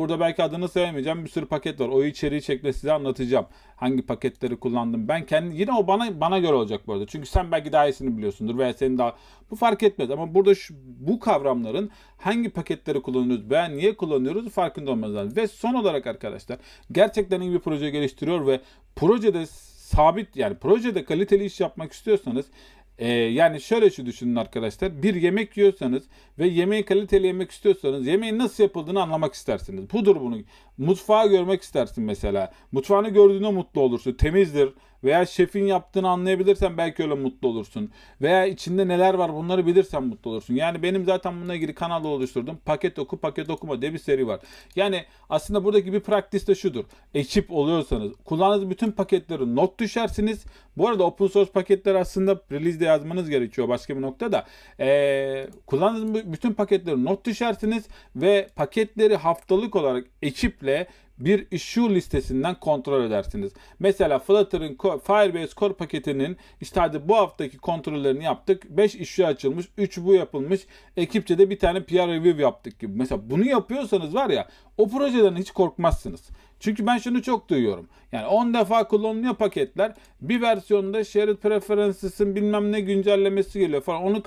Burada belki adını sayamayacağım bir sürü paket var. O içeriği çekme size anlatacağım. Hangi paketleri kullandım. Ben kendi yine o bana bana göre olacak bu arada. Çünkü sen belki daha iyisini biliyorsundur veya senin daha bu fark etmez ama burada şu, bu kavramların hangi paketleri kullanıyoruz veya niye kullanıyoruz farkında olmanız lazım. Ve son olarak arkadaşlar gerçekten iyi bir proje geliştiriyor ve projede sabit yani projede kaliteli iş yapmak istiyorsanız ee, yani şöyle şu düşünün arkadaşlar. Bir yemek yiyorsanız ve yemeği kaliteli yemek istiyorsanız yemeğin nasıl yapıldığını anlamak istersiniz. Budur bunu. Mutfağı görmek istersin mesela. Mutfağını gördüğünde mutlu olursun. Temizdir. Veya şefin yaptığını anlayabilirsen belki öyle mutlu olursun. Veya içinde neler var bunları bilirsen mutlu olursun. Yani benim zaten bununla ilgili kanalda oluşturduğum paket oku paket okuma diye bir seri var. Yani aslında buradaki bir praktis de şudur. Ekip oluyorsanız kullandığınız bütün paketleri not düşersiniz. Bu arada open source paketler aslında release'de yazmanız gerekiyor başka bir noktada. Ee, kullandığınız bütün paketleri not düşersiniz ve paketleri haftalık olarak ekiple bir issue listesinden kontrol edersiniz. Mesela Flutter'ın Firebase Core paketinin işte hadi bu haftaki kontrollerini yaptık. 5 issue açılmış, 3 bu yapılmış. Ekipçe de bir tane PR review yaptık gibi. Mesela bunu yapıyorsanız var ya o projeden hiç korkmazsınız. Çünkü ben şunu çok duyuyorum. Yani 10 defa kullanılıyor paketler. Bir versiyonda shared preferences'ın bilmem ne güncellemesi geliyor falan. Onu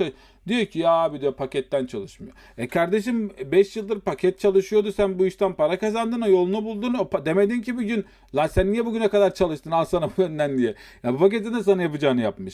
diyor ki ya abi diyor paketten çalışmıyor. E kardeşim 5 yıldır paket çalışıyordu. Sen bu işten para kazandın. O yolunu buldun. O demedin ki bir gün lan sen niye bugüne kadar çalıştın al sana bu önden diye. Ya bu paketi de sana yapacağını yapmış.